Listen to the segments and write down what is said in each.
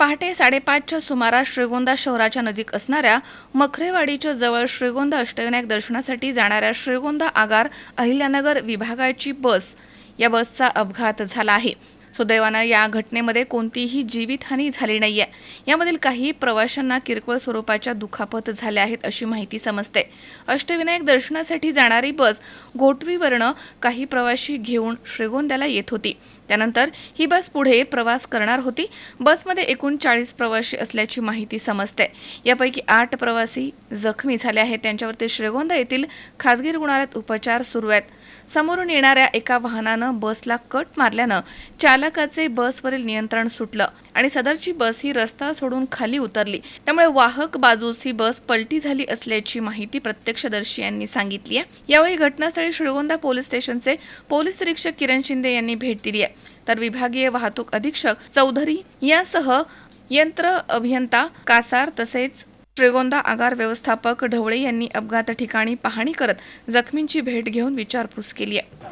पहाटे साडेपाचच्या सुमारास श्रीगोंदा शहराच्या नजीक असणाऱ्या मखरेवाडीच्या जवळ श्रीगोंदा अष्टविनायक दर्शनासाठी जाणाऱ्या श्रीगोंदा आगार अहिल्यानगर विभागाची बस या बसचा अपघात झाला आहे. सुदैवानं या घटनेमध्ये कोणतीही जीवितहानी झाली नाही आहे यामधील काही प्रवाशांना किरकोळ स्वरूपाच्या दुखापत झाल्या आहेत अशी माहिती समजते. अष्टविनायक दर्शनासाठी जाणारी बस घोटवीवरनं काही प्रवाशी घेऊन श्रीगोंद्याला येत होती. त्यानंतर ही बस पुढे प्रवास करणार होती. बसमध्ये एकूण चाळीस प्रवासी असल्याची माहिती समजते. यापैकी आठ प्रवासी जखमी झाले आहेत. त्यांच्यावरती श्रीगोंदा येथील खासगी रुग्णालयात उपचार सुरू आहेत. समोरून येणाऱ्या एका वाहनानं बसला कट मारल्यानं चालकाचे बसवरील नियंत्रण सुटलं आणि सदरची बस ही रस्ता सोडून खाली उतरली. त्यामुळे वाहक बाजूस ही बस पलटी झाली असल्याची माहिती प्रत्यक्षदर्शी यांनी सांगितली आहे. यावेळी घटनास्थळी श्रीगोंदा पोलीस स्टेशनचे पोलीस निरीक्षक किरण शिंदे यांनी भेट दिली आहे. तर विभागीय वाहतूक अधीक्षक चौधरी यासह यंत्र अभियंता कासार तसेच श्रीगोंदा आगार व्यवस्थापक ढवळे यांनी अपघात ठिकाणी पाहणी करत जखमींची भेट घेऊन विचारपूस केली आहे.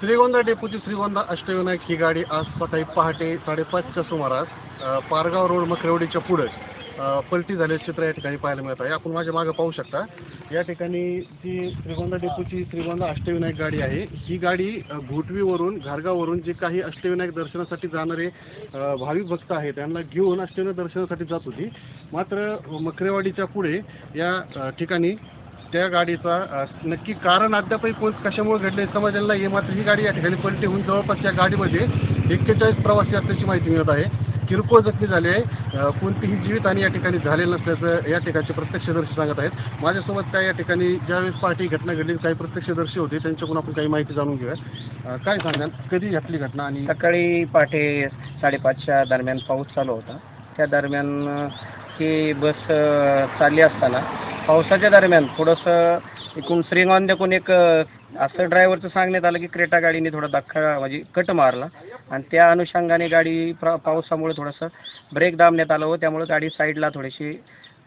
श्रीगोंदा डेपोची श्रीगोंदा अष्टविनायक ही गाडी आज सकाळी पहाटे साडेपाचच्या सुमारास पारगाव रोड मकरेवडीच्या पुढे पलटी झालेलं चित्र या ठिकाणी पाहायला मिळत आहे. आपण माझ्या मागे पाहू शकता. या ठिकाणी जी श्रीगोंदा डेपोची श्रीगोंदा अष्टविनायक गाडी आहे ही गाडी घोटवीवरून घारगाववरून जे काही अष्टविनायक दर्शनासाठी जाणारे भाविक भक्त आहेत त्यांना घेऊन अष्टविनायक दर्शनासाठी जात होती. मात्र मकरेवाडीच्या पुढे या ठिकाणी त्या गाडीचा नक्की कारण अद्यापही कोण कशामुळे घडले समजायला नाही मात्र ही गाडी या ठिकाणी पलटी होऊन जवळपास या गाडीमध्ये एक्केचाळीस प्रवासी असल्याची माहिती मिळत आहे. किरकोळ जखमी झाले कोणतीही जीवित आणि या ठिकाणी झालेलं नसल्याचं या ठिकाणचे प्रत्यक्षदर्शी सांगत आहेत. माझ्यासोबत काय या ठिकाणी ज्यावेळेस पार्टी घटना घडली काही प्रत्यक्षदर्शी होते त्यांच्याकडून आपण काही माहिती जाणून घेऊया. काय सांगाल? कधी घटली घटना आणि सकाळी पहाटे साडेपाचच्या दरम्यान पाऊस चालू होता. त्या दरम्यान ही बस चालली असताना पावसाच्या दरम्यान थोडंसं एकूण श्रीगोंद्याकून एक असं ड्रायव्हरचं सांगण्यात आलं की क्रेटा गाडीने थोडा धक्का म्हणजे कट मारला. आणि त्या अनुषंगाने गाडी प्रा पावसामुळे थोडंसं ब्रेक दाबण्यात आलं व त्यामुळे गाडी साईडला थोडीशी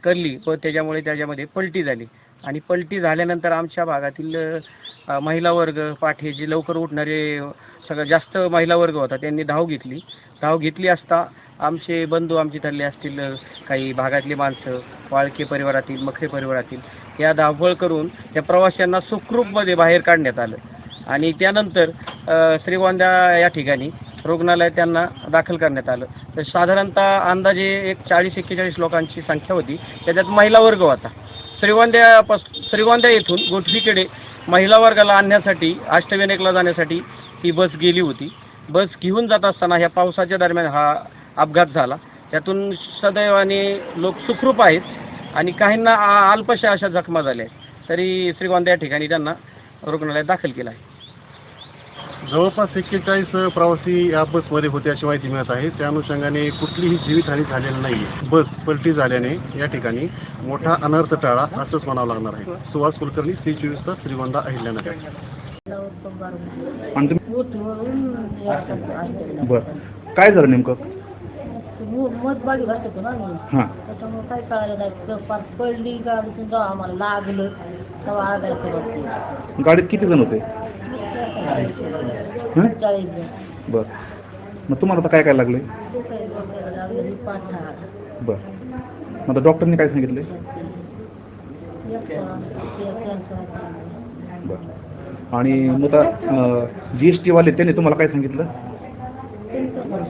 करली व त्याच्यामुळे त्याच्यामध्ये पलटी झाली. आणि पलटी झाल्यानंतर आमच्या भागातील महिला वर्ग पाठी जे लवकर उठणारे सगळं जास्त महिला वर्ग होता त्यांनी धाव घेतली. धाव घेतली असता आमचे बंधू आमचे ठरले असतील काही भागातली माणसं वाळके परिवारातील मखरे परिवारातील या धावपळ करून त्या प्रवाशांना सुखरूपमध्ये बाहेर काढण्यात आलं. आणि त्यानंतर श्रीगोंदा या ठिकाणी रुग्णालयात त्यांना दाखल करण्यात आलं. तर साधारणतः अंदाजे एक चाळीस एक्केचाळीस लोकांची संख्या होती. त्याच्यात महिला वर्ग होता. श्रीगोंद्यापास श्रीगोंद्या येथून गोठवीकडे महिला वर्गाला आणण्यासाठी अष्टविनायकला जाण्यासाठी ही बस गेली होती. बस घेऊन जात असताना ह्या पावसाच्या दरम्यान हा अपघात झाला. त्यातून सदैवाने लोक सुखरूप आहेत. आणि काहींना आ- अल्पशा अशा जखमा झाल्या आहेत. तरी श्रीगोंदा या ठिकाणी त्यांना रुग्णालयात दाखल केलं आहे. जवळपास एक्केचाळीस प्रवासी या बसमध्ये होते अशी माहिती मिळत आहे. त्या अनुषंगाने कुठलीही जीवितहानी झालेली नाही बस पलटी झाल्याने या ठिकाणी मोठा अनर्थ टाळा असंच म्हणावं लागणार आहे. सुहास कुलकर्णी सी चोवीस तास श्रीगोंदा अहिल्यानगर. आणि तुम्ही बर बर. काय झालं नेमकं? मत बाडी घालतो ना मी. त्याच्यामुळे काय नाही. तर पार पडली गाडी सुद्धा आम्हाला लागलं. तेव्हा आगायचं गाडीत किती जण होते? हं? चाळीस जण. बर. मग तुम्हाला आता काय काय लागले? डोक्याला हात. बरं. मग आता डॉक्टरने काय सांगितलं? बरं. आणि मग आता जी एस टीवाले त्यांनी तुम्हाला काय सांगितलं?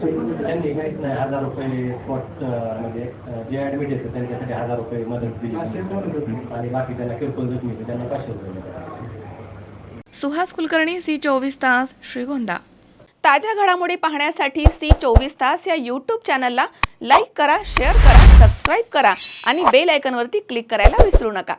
त्यांनी काहीच नाही हजार रुपये स्पॉट म्हणजे जे ऍडमिट येते त्यांच्यासाठी हजार रुपये मदत दिली. आणि बाकी त्यांना किरकोळ जखमी त्यांना पाचशे रुपये. सुहास कुलकर्णी सी चोवीस तास श्रीगोंदा. ताज्या घडामोडी पाहण्यासाठी सी चोवीस तास या यूट्यूब चॅनलला लाईक करा शेअर करा सबस्क्राईब करा आणि बेल आयकॉनवरती क्लिक करायला विसरू नका.